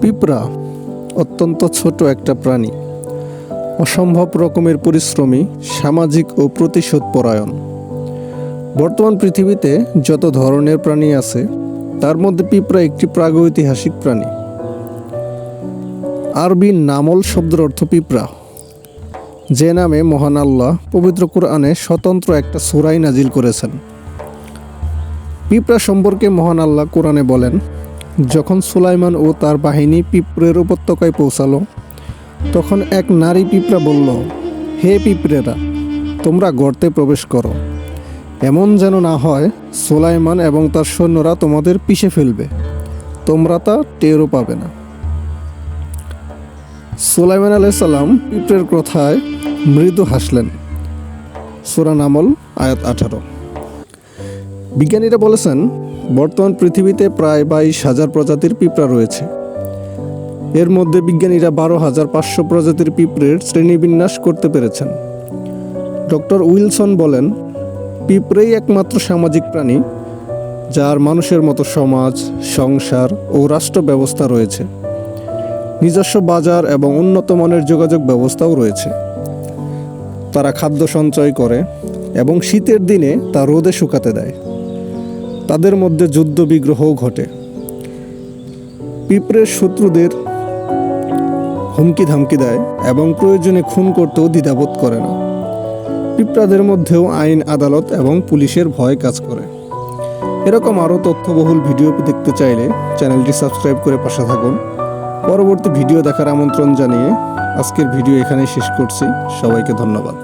পিঁপড়া অত্যন্ত ছোট একটা প্রাণী, অসম্ভব রকমের পরিশ্রমী, সামাজিক ও প্রতিশোধ পরায়ণ বর্তমান পৃথিবীতে যত ধরনের প্রাণী আছে, তার মধ্যে পিঁপড়া একটি প্রাগৈতিহাসিক প্রাণী। আরবি নামল শব্দের অর্থ পিঁপড়া, যে নামে মহান আল্লাহ পবিত্র কোরআনে স্বতন্ত্র একটা সুরাই নাজিল করেছেন। পিঁপড়া সম্পর্কে মহান আল্লাহ কোরআনে বলেন যখন সুলাইমান ও তার বাহিনী পিঁপড়ের উপত্যকায় পৌঁছালো, তখন এক নারী পিঁপড়া বলল, হে পিঁপড়েরা, তোমরা গর্তে প্রবেশ করো। এমন যেন না হয়, সুলাইমান এবং তার সৈন্যরা তোমাদের পিষে ফেলবে। তোমরা তা টেরও পাবে না। সুলাইমান আলাইসাল্লাম পিঁপড়ের কথায় মৃদু হাসলেন। সুরান আমল আয়াত আঠারো। বিজ্ঞানীরা বলেছেন বর্তমান পৃথিবীতে প্রায় বাইশ হাজার প্রজাতির পিঁপড়া রয়েছে। এর মধ্যে বিজ্ঞানীরা বারো হাজার পাঁচশো প্রজাতির পিঁপড়ের শ্রেণীবিন্যাস করতে পেরেছেন। ডক্টর উইলসন বলেন, পিঁপড়েই একমাত্র সামাজিক প্রাণী, যার মানুষের মতো সমাজ, সংসার ও রাষ্ট্র ব্যবস্থা রয়েছে। নিজস্ব বাজার এবং উন্নত মানের যোগাযোগ ব্যবস্থাও রয়েছে। তারা খাদ্য সঞ্চয় করে এবং শীতের দিনে তা রোদে শুকাতে দেয়। তাদের মধ্যে যুদ্ধ বিগ্রহও ঘটে। পিঁপড়ের শত্রুদের হুমকি ধামকি দেয় এবং প্রয়োজনে খুন করতেও দ্বিধাবোধ করে না। পিঁপড়াদের মধ্যেও আইন, আদালত এবং পুলিশের ভয় কাজ করে। এরকম আরও তথ্যবহুল ভিডিও দেখতে চাইলে চ্যানেলটি সাবস্ক্রাইব করে পাশে থাকুন। পরবর্তী ভিডিও দেখার আমন্ত্রণ জানিয়ে আজকের ভিডিও এখানেই শেষ করছি। সবাইকে ধন্যবাদ।